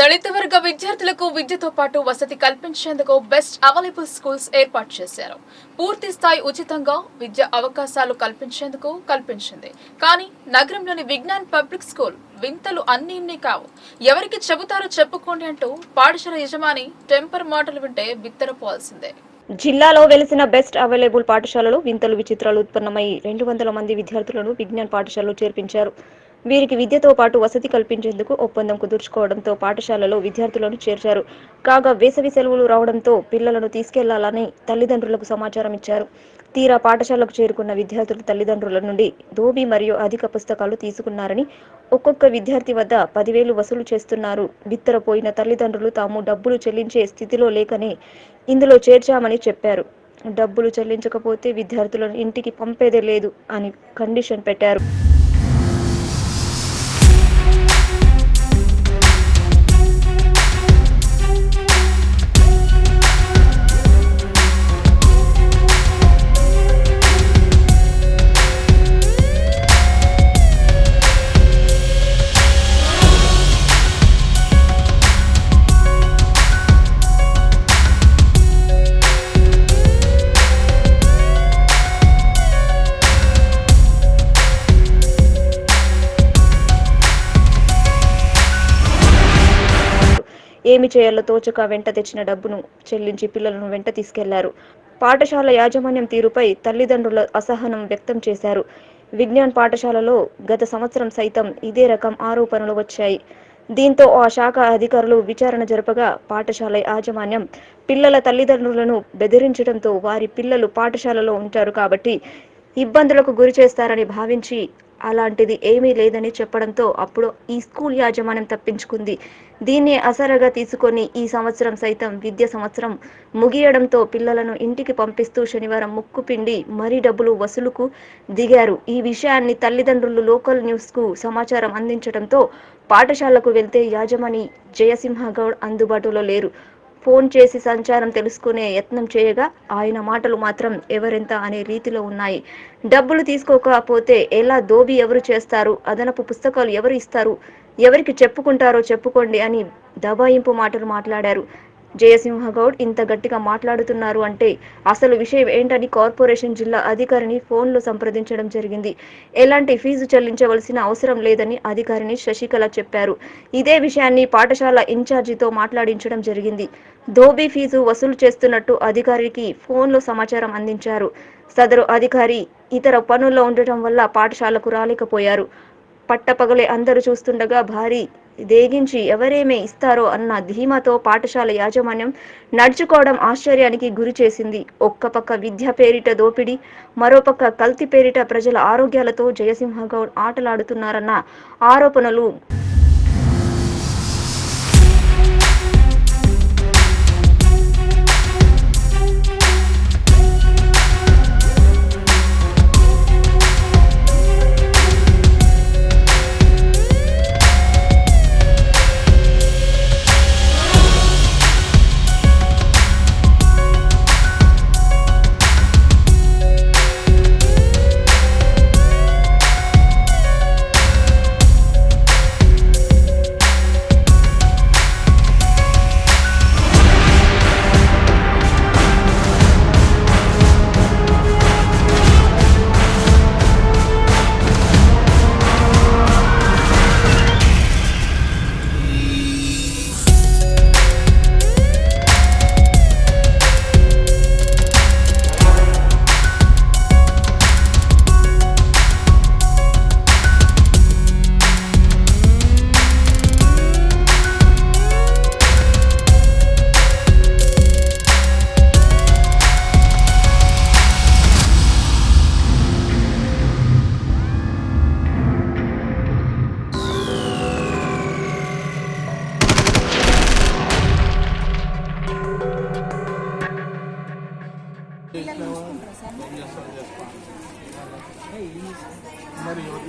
దళిత వర్గ విద్యార్థులకు విద్యతో పాటు వసతి కల్పించేందుకు బెస్ట్ అవైలబుల్ స్కూల్స్ ఏర్పాటు చేశారు. పూర్తి స్థాయి ఉచితంగా విద్యా అవకాశాలు కల్పించేందుకు కల్పించింది. కానీ నగరంలోని విజ్ఞాన్ పబ్లిక్ స్కూల్ వింతలు అన్ని ఇన్ని కావు. ఎవరికి చెబుతారో చెప్పుకోండి అంటూ పాఠశాల యజమాని టెంపర్ మాటలు వింటే బిత్తరపోవాల్సిందే. జిల్లాలో వెలిసిన బెస్ట్ అవైలబుల్ పాఠశాలలో వింతలు విచిత్రాలు ఉత్పన్నమై రెండు వందల మంది విద్యార్థులను విజ్ఞాన్ పాఠశాలలో చేర్పించారు. వీరికి విద్యతో పాటు వసతి కల్పించేందుకు ఒప్పందం కుదుర్చుకోవడంతో పాఠశాలలో విద్యార్థులను చేర్చారు. కాగా వేసవి సెలవులు రావడంతో పిల్లలను తీసుకెళ్ళాలని తల్లిదండ్రులకు సమాచారం ఇచ్చారు. తీరా పాఠశాలకు చేరుకున్న విద్యార్థుల తల్లిదండ్రుల నుండి దోబి మరియు అధిక పుస్తకాలు తీసుకున్నారని ఒక్కొక్క విద్యార్థి వద్ద పదివేలు వసూలు చేస్తున్నారు. బిత్తరపోయిన తల్లిదండ్రులు తాము డబ్బులు చెల్లించే స్థితిలో లేకనే ఇందులో చేర్చామని చెప్పారు. డబ్బులు చెల్లించకపోతే విద్యార్థులను ఇంటికి పంపేదే లేదు అని కండిషన్ పెట్టారు. ఏమి చేయాలో తోచక వెంట తెచ్చిన డబ్బును చెల్లించి పిల్లలను వెంట తీసుకెళ్ళారు. పాఠశాల యాజమాన్యం తీరుపై తల్లిదండ్రుల అసహనం వ్యక్తం చేశారు. విజ్ఞాన్ పాఠశాలలో గత సంవత్సరం సైతం ఇదే రకం ఆరోపణలు వచ్చాయి. దీంతో ఆ శాఖ అధికారులు విచారణ జరపగా పాఠశాల యాజమాన్యం పిల్లల తల్లిదండ్రులను బెదిరించడంతో వారి పిల్లలు పాఠశాలలో ఉంటారు కాబట్టి ఇబ్బందులకు గురి చేస్తారని భావించి అలాంటిది ఏమీ లేదని చెప్పడంతో అప్పుడు ఈ స్కూల్ యాజమాన్యం తప్పించుకుంది. దీన్ని అసరగా తీసుకొని ఈ సంవత్సరం సైతం విద్య సంవత్సరం ముగియడంతో పిల్లలను ఇంటికి పంపిస్తూ శనివారం ముక్కు పిండి మరీ డబ్బులు వసూలుకు దిగారు. ఈ విషయాన్ని తల్లిదండ్రులు లోకల్ న్యూస్కు సమాచారం అందించడంతో పాఠశాలకు వెళ్తే యాజమాని జయసింహ గౌడ్ అందుబాటులో లేరు. ఫోన్ చేసి సంచారం తెలుసుకునే యత్నం చేయగా ఆయన మాటలు మాత్రం ఎవరెంత అనే రీతిలో ఉన్నాయి. డబ్బులు తీసుకోకపోతే ఎలా దోబి ఎవరు చేస్తారు? అదనపు పుస్తకాలు ఎవరు ఇస్తారు? ఎవరికి చెప్పుకుంటారో చెప్పుకోండి అని దబాయింపు మాటలు మాట్లాడారు. జయసింహ గౌడ్ ఇంత గట్టిగా మాట్లాడుతున్నారు అంటే అసలు విషయం ఏంటని కార్పొరేషన్ జిల్లా అధికారిని ఫోన్లో సంప్రదించడం జరిగింది. ఎలాంటి ఫీజు చెల్లించవలసిన అవసరం లేదని అధికారిని శశికళ చెప్పారు. ఇదే విషయాన్ని పాఠశాల ఇన్ఛార్జితో మాట్లాడించడం జరిగింది. ధోబీ ఫీజు వసూలు చేస్తున్నట్టు అధికారికి ఫోన్లో సమాచారం అందించారు. సదరు అధికారి ఇతర పనుల్లో ఉండటం వల్ల పాఠశాలకు రాలేకపోయారు. పట్టపగలే అందరూ చూస్తుండగా భారీ దేగించి ఎవరేమే ఇస్తారో అన్న ధీమాతో పాఠశాల యాజమాన్యం నడుచుకోవడం ఆశ్చర్యానికి గురి చేసింది. ఒక్క పక్క విద్య పేరిట దోపిడీ మరోపక్క కల్తీ పేరిట ప్రజల ఆరోగ్యాలతో జయసింహగౌడ్ ఆటలాడుతున్నారన్న ఆరోపణలు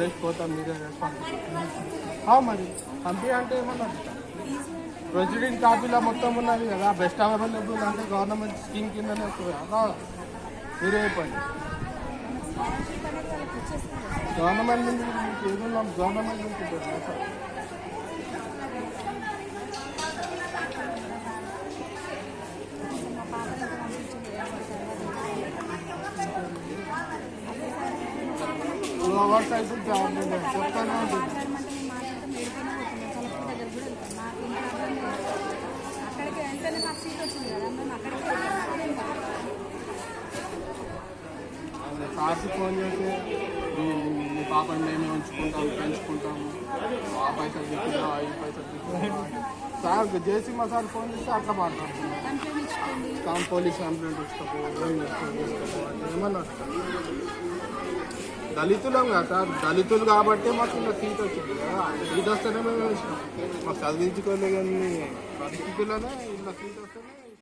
మరి వదిలేసిపోతాం మీరే రెస్పాన్సిబిలిటీ మరి పంపి అంటే ఏమన్నా ప్రొసీడింగ్ కాపీలో మొత్తం ఉన్నది కదా బెస్ట్ అవైలబుల్ అంటే గవర్నమెంట్ స్కీమ్ కిందనే వస్తుంది మీరే చెప్పండి. గవర్నమెంట్ నుంచి మీకు ఏదున్నాం గవర్నమెంట్ నుంచి వెళ్తాం మాకు ఇంత అర్థం లేదు అక్కడికి వెళ్తేనే మాకు సీట్ వచ్చింది కదా మేము అక్కడికి వెళ్తాం సార్కి ఫోన్ చేసి మీ- మీ పాపని మేమే ఉంచుకుంటాం పెంచుకుంటాం ఆ పైసలు తీసుకుంటాం ఐదు పైసలు తీసుకుంటాం సార్ జేసీ మా సార్ ఫోన్ చేస్తే అట్లా మాట్లాడుతున్నాం కంప్లైంట్ ఇచ్చుకోండి కామ్ పోలీస్ కంప్లైంట్ ఇస్తాము ఏం చేస్తాం చేసుకోము అంటే ఏమన్నా దళితులం కదా సార్ దళితులు కాబట్టి మాకు ఇలా సీట్ వచ్చింది. కదా సీట్ వస్తేనే మేము మాకు చదివించుకోలే కానీ పరిస్థితుల్లోనే ఇలా సీట్ వస్తేనే